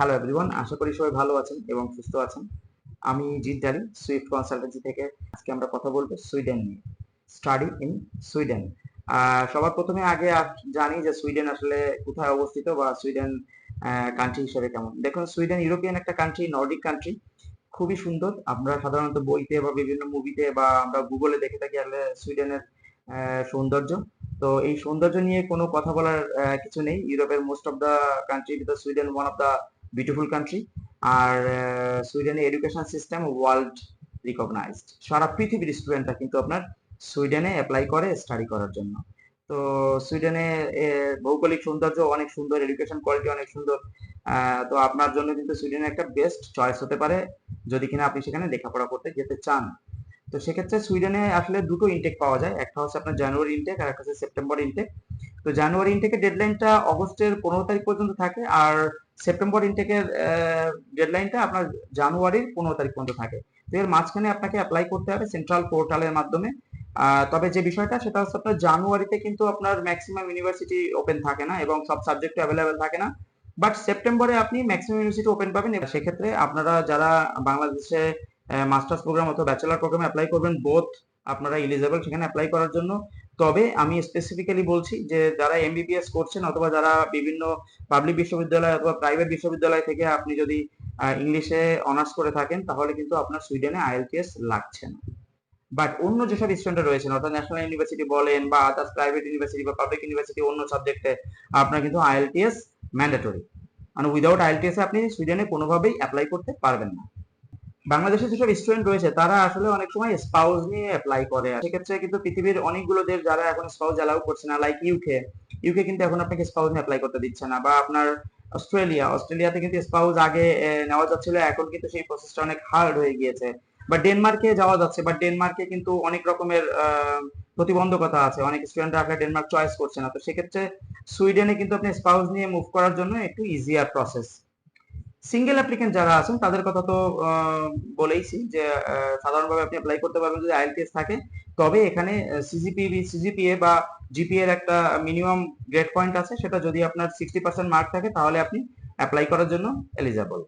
Hello everyone আশা করি সবাই ভালো আছেন এবং সুস্থ আছেন। আমি জিৎ ডালি সুইফট কনসালটেন্সি থেকে। আজকে আমরা কথা বলব সুইডেন নিয়ে। স্টাডি ইন সুইডেন সবার প্রথমে আগে জানি যে সুইডেন আসলে কোথায় অবস্থিত বা সুইডেন কান্ট্রি হিসেবে কেমন। দেখুন, সুইডেন ইউরোপিয়ান একটা কান্ট্রি নর্ডিক কান্ট্রি খুবই সুন্দর। আমরা সাধারণত বইতে বা বিভিন্ন মুভিতে বা আমরা গুগলে দেখে থাকি আসলে সুইডেনের সৌন্দর্য। তো এই সৌন্দর্য নিয়ে কোনো কথা বলার কিছু নেই। ইউরোপের most of the country Sweden one of the beautiful country আর সুইডেনের এডুকেশন সিস্টেম ওয়ার্ল্ড রিকগনাইজড সারা পৃথিবীর স্টুডেন্টরা কিন্তু আপনার সুইডেনে অ্যাপ্লাই করে স্টাডি করার জন্য। তো সুইডেনে ভৌগোলিক সৌন্দর্য অনেক সুন্দর এডুকেশন কোয়ালিটি অনেক সুন্দর। তো আপনার জন্য কিন্তু সুইডেনে একটা বেস্ট চয়েস হতে পারে, যদি কিনা আপনি সেখানে লেখাপড়া করতে যেতে চান। তো সেক্ষেত্রে সুইডেনে আসলে দুটো ইনটেক পাওয়া যায়। একটা হচ্ছে আপনার জানুয়ারি ইনটেক আর একটা হচ্ছে সেপ্টেম্বর ইনটেক তো জানুয়ারি ইনটেকের ডেডলাইনটা অগস্টের পনেরো তারিখ পর্যন্ত থাকে। আর সেপ্টেম্বর ইনটেকের ডেডলাইনটা আপনার জানুয়ারির পনেরো তারিখ পর্যন্ত থাকে। তো এর মাঝখানে আপনাকে অ্যাপ্লাই করতে হবে সেন্ট্রাল পোর্টালের মাধ্যমে। তবে যে বিষয়টা, সেটা হচ্ছে আপনার জানুয়ারিতে কিন্তু আপনার ম্যাক্সিমাম ইউনিভার্সিটি ওপেন থাকে না এবং সব সাবজেক্ট অ্যাভেলেবেল থাকে না। বাট সেপ্টেম্বরে আপনি ম্যাক্সিমাম ইউনিভার্সিটি ওপেন পাবেন। সেক্ষেত্রে আপনারা যারা বাংলাদেশে মাস্টার্স প্রোগ্রাম অথবা ব্যাচেলার প্রোগ্রামে অ্যাপ্লাই করবেন বোথ আপনারা এলিজেবল সেখানে অ্যাপ্লাই করার জন্য। তবে আমি স্পেসিফিক্যালি বলছি যে যারা এমবিবিএস করছেন অথবা যারা বিভিন্ন পাবলিক বিশ্ববিদ্যালয় অথবা প্রাইভেট বিশ্ববিদ্যালয় থেকে আপনি যদি ইংলিশে অনার্স করে থাকেন, তাহলে কিন্তু আপনার সুইডেনে আইএলটিএস লাগছে না। বাট অন্য যেসব স্টুডেন্ট রয়েছেন, অর্থাৎ ন্যাশনাল ইউনিভার্সিটি বলেন বা আদার্স প্রাইভেট ইউনিভার্সিটি বা পাবলিক ইউনিভার্সিটি অন্য সাবজেক্টে আপনার কিন্তু আইএলটিএস ম্যান্ডেটরি মানে উইদাউট আইএলটিএস আপনি সুইডেনে কোনোভাবেই অ্যাপ্লাই করতে পারবেন না। বাংলাদেশে যেসব স্টুডেন্ট রয়েছে, তারা আসলে অনেক সময় স্পাউস নিয়ে অ্যাপ্লাই করে। সেক্ষেত্রে কিন্তু পৃথিবীর অনেকগুলো দেশ যারা এখন স্পাউস অ্যালাউ করছে না লাইক ইউকে ইউকে কিন্তু এখন আপনাকে স্পাউস নিয়ে অ্যাপ্লাই করতে দিচ্ছে না, বা আপনার অস্ট্রেলিয়া অস্ট্রেলিয়াতে কিন্তু স্পাউস আগে নেওয়া যাচ্ছিল, এখন কিন্তু সেই প্রসেসটা অনেক হার্ড হয়ে গিয়েছে। বা ডেনমার্কে যাওয়া যাচ্ছে বা ডেনমার্কে কিন্তু অনেক রকমের প্রতিবন্ধকতা আছে। অনেক স্টুডেন্টরা আসলে ডেনমার্ক চয়েস করছে না। তো সেক্ষেত্রে সুইডেনে কিন্তু আপনি স্পাউস নিয়ে মুভ করার জন্য একটু ইজিয়ার প্রসেস সিঙ্গেল অ্যাপ্লিকেন্ট যারা আছেন, তাদের কথা তো বলেইছি যে সাধারণভাবে আপনি অ্যাপ্লাই করতে পারবেন যদি আইএলটিএস থাকে। তবে এখানে সিজিপি সিজিপিএ বা জিপিএ এর একটা মিনিমাম গ্রেড পয়েন্ট আছে। সেটা যদি আপনার সিক্সটি পার্সেন্ট মার্ক থাকে, তাহলে আপনি অ্যাপ্লাই করার জন্য এলিজেবল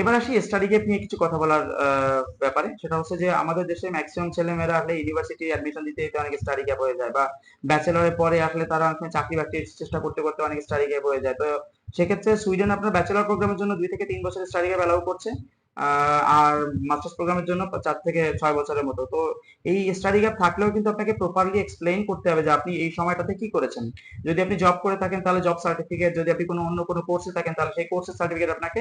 এবার আসি স্টাডি গ্যাপ নিয়ে কিছু কথা বলার ব্যাপারে। সেটা হচ্ছে যে, আমাদের দেশে ম্যাক্সিমাম ছেলেমেয়েরা আসলে ইউনিভার্সিটি অ্যাডমিশন দিতে দিতে অনেক স্টাডি গ্যাপ হয়ে যায় বা ব্যাচেলরের পরে আসলে তারা চাকরি বাকরির চেষ্টা করতে করতে অনেক স্টাডি গ্যাপ হয়ে যায়। তো সেক্ষেত্রে সুইডেন আপনার ব্যাচেলার প্রোগ্রামের জন্য দুই থেকে তিন বছরের স্টাডি গ্যাপ অ্যালাউ করছে আর মাস্টার্স প্রোগ্রামের জন্য চার থেকে ছয় বছরের মতো। তো এই স্টাডি গ্যাপ থাকলেও কিন্তু আপনাকে প্রপারলি এক্সপ্লেইন করতে হবে যে আপনি এই সময়টাতে কি করেছেন। যদি আপনি জব করে থাকেন, তাহলে জব সার্টিফিকেট যদি আপনি কোনো অন্য কোনো কোর্সে থাকেন, তাহলে সেই কোর্সের সার্টিফিকেট আপনাকে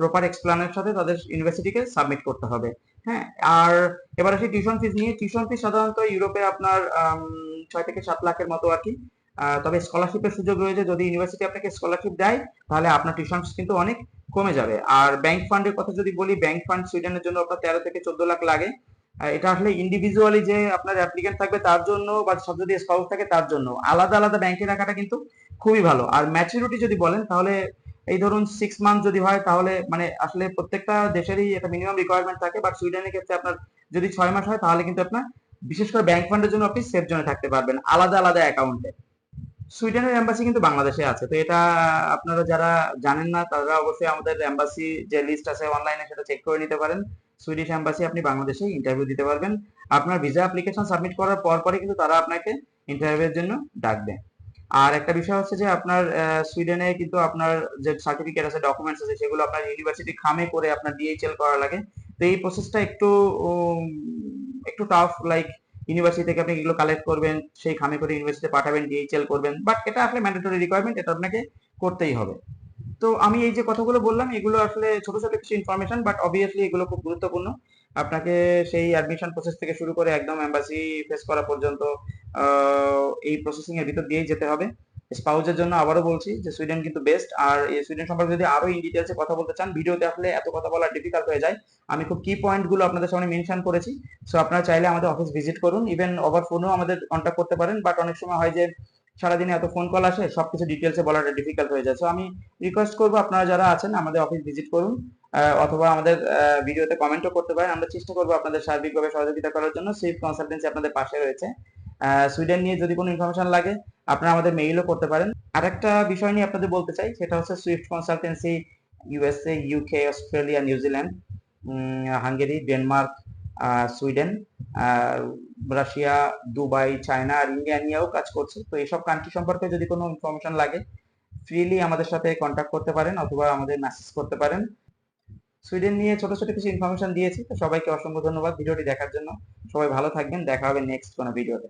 প্রপার এক্সপ্লেনের সাথে তাদের ইউনিভার্সিটিকে সাবমিট করতে হবে। হ্যাঁ আর এবার আসি টিউশন ফিস নিয়ে। টিউশন ফিস সাধারণত ইউরোপে আপনার ছয় থেকে সাত লাখের মতো আর কি। তবে স্কলারশিপের সুযোগ রয়েছে, যদি ইউনিভার্সিটি আপনাকে স্কলারশিপ দেয়, তাহলে আপনার টিউশন কিন্তু অনেক কমে যাবে। আর ব্যাংক ফান্ডের কথা যদি বলি ব্যাংক ফান্ড সুইডেনের জন্য আপনার তেরো থেকে চোদ্দ লাখ লাগে। এটা আসলে ইন্ডিভিজুয়ালি যে আপনার অ্যাপ্লিকেন্ট থাকবে, তার জন্য বা সব যদি স্পাউস থাকে, তার জন্য। আলাদা আলাদা ব্যাংকে রাখাটা কিন্তু খুবই ভালো। আর ম্যাচুরিটি যদি বলেন, তাহলে এই ধরুন সিক্স মান্থ যদি হয়, তাহলে মানে আসলে প্রত্যেকটা দেশেরই একটা মিনিমাম রিকোয়ারমেন্ট থাকে বাট সুইডেনের ক্ষেত্রে আপনার যদি ছয় মাস হয়, তাহলে কিন্তু আপনার বিশেষ করে ব্যাংক ফান্ডের জন্য আপনি সেফ জোনে থাকতে পারবেন, আলাদা আলাদা অ্যাকাউন্টে সুইডেনের এম্বাসি কিন্তু বাংলাদেশে আছে। তো এটা আপনারা যারা জানেন না, তারা অবশ্যই আমাদের এম্বাসি যে লিস্ট আছে অনলাইনে সেটা চেক করে নিতে পারেন। সুইডিশ এম্বাসি আপনি বাংলাদেশে ইন্টারভিউ দিতে পারবেন। আপনার ভিসা অ্যাপ্লিকেশন সাবমিট করার পর পরে কিন্তু তারা আপনাকে ইন্টারভিউর জন্য ডাকবে। আর একটা বিষয় হচ্ছে যে আপনার সুইডেনে কিন্তু আপনার যে সার্টিফিকেট আছে ডকুমেন্টস আছে, সেগুলো আপনার ইউনিভার্সিটি খামে করে আপনার ডিএইচএল করা লাগে। তো এই প্রসেসটা একটু একটু টাফ লাইক ইউনিভার্সিটি থেকে আপনি এগুলো কালেক্ট করবেন, সেই খামে করে ইউনিভার্সিটিতে পাঠাবেন ডিএইচএল করবেন বাট এটা আসলে ম্যান্ডেটরি রিকোয়ারমেন্ট এটা আপনাকে করতেই হবে। তো আমি এই যে কথাগুলো বললাম, এগুলো আসলে ছোট ছোট কিছু ইনফরমেশন বাট অবভিয়াসলি এগুলো খুব গুরুত্বপূর্ণ। আপনাকে সেই অ্যাডমিশন প্রসেস থেকে শুরু করে একদম অ্যাম্বাসি ফেস করা পর্যন্ত এই প্রসেসিং এর ভিতর দিয়েই যেতে হবে। স্পাউজের জন্য আবারও বলছি যে সুইডেন কিন্তু বেস্ট আর এই সুইডেন সম্পর্কে যদি আরও ইন ডিটেলসে কথা বলতে চান, ভিডিওতে আসলে এত কথা বলা ডিফিকাল্ট হয়ে যায়। আমি খুব কি পয়েন্টগুলো আপনাদের সামনে মেনশন করেছি সো আপনারা চাইলে আমাদের অফিস ভিজিট করুন। ইভেন ওভার ফোনেও আমাদের কন্ট্যাক্ট করতে পারেন বাট অনেক সময় হয় যে সারাদিনে এত ফোন কল আসে, সবকিছু ডিটেলসে বলাটা ডিফিকাল্ট হয়ে যায়। সো আমি রিকোয়েস্ট করব আপনারা যারা আছেন, আমাদের অফিস ভিজিট করুন অথবা আমাদের ভিডিওতে কমেন্টও করতে পারেন। আমরা চেষ্টা করব আপনাদের সার্বিকভাবে সহযোগিতা করার জন্য। সেফ কনসালটেন্সি আপনাদের পাশে রয়েছে। সুইডেন নিয়ে যদি কোনো ইনফরমেশন লাগে আপনারা আমাদের মেইলও করতে পারেন। আর একটা বিষয় নিয়ে আপনাদের বলতে চাই, সেটা হচ্ছে Swift consultancy USA UK Australia New Zealand Hungary Denmark Sweden Russia Dubai China আর ইন্ডিয়া নিয়েও কাজ করছে। তো এইসব কান্ট্রি সম্পর্কে যদি কোনো ইনফরমেশন লাগে ফ্রিলি আমাদের সাথে কন্ট্যাক্ট করতে পারেন অথবা আমাদের মেসেজ করতে পারেন। সুইডেন নিয়ে ছোট ছোট কিছু ইনফরমেশন দিয়েছি, তো সবাইকে অসংখ্য ধন্যবাদ ভিডিওটি দেখার জন্য। সবাই ভালো থাকবেন, দেখা হবে নেক্সট কোনো ভিডিওতে